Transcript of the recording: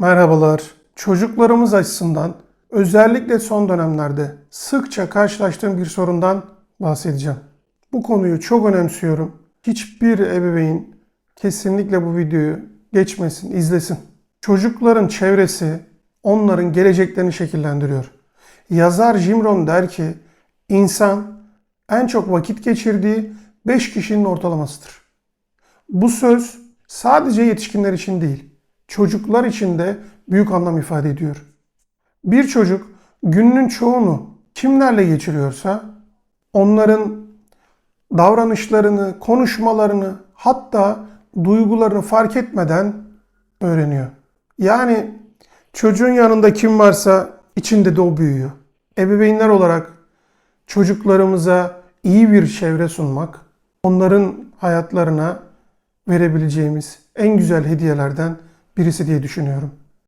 Merhabalar. Çocuklarımız açısından özellikle son dönemlerde sıkça karşılaştığım bir sorundan bahsedeceğim. Bu konuyu çok önemsiyorum. Hiçbir ebeveyn kesinlikle bu videoyu geçmesin, izlesin. Çocukların çevresi onların geleceklerini şekillendiriyor. Yazar Jim Rohn der ki, insan en çok vakit geçirdiği 5 kişinin ortalamasıdır. Bu söz sadece yetişkinler için değil, çocuklar için de büyük anlam ifade ediyor. Bir çocuk gününün çoğunu kimlerle geçiriyorsa onların davranışlarını, konuşmalarını, hatta duygularını fark etmeden öğreniyor. Yani çocuğun yanında kim varsa içinde de o büyüyor. Ebeveynler olarak çocuklarımıza iyi bir çevre sunmak, onların hayatlarına verebileceğimiz en güzel hediyelerden birisi diye düşünüyorum.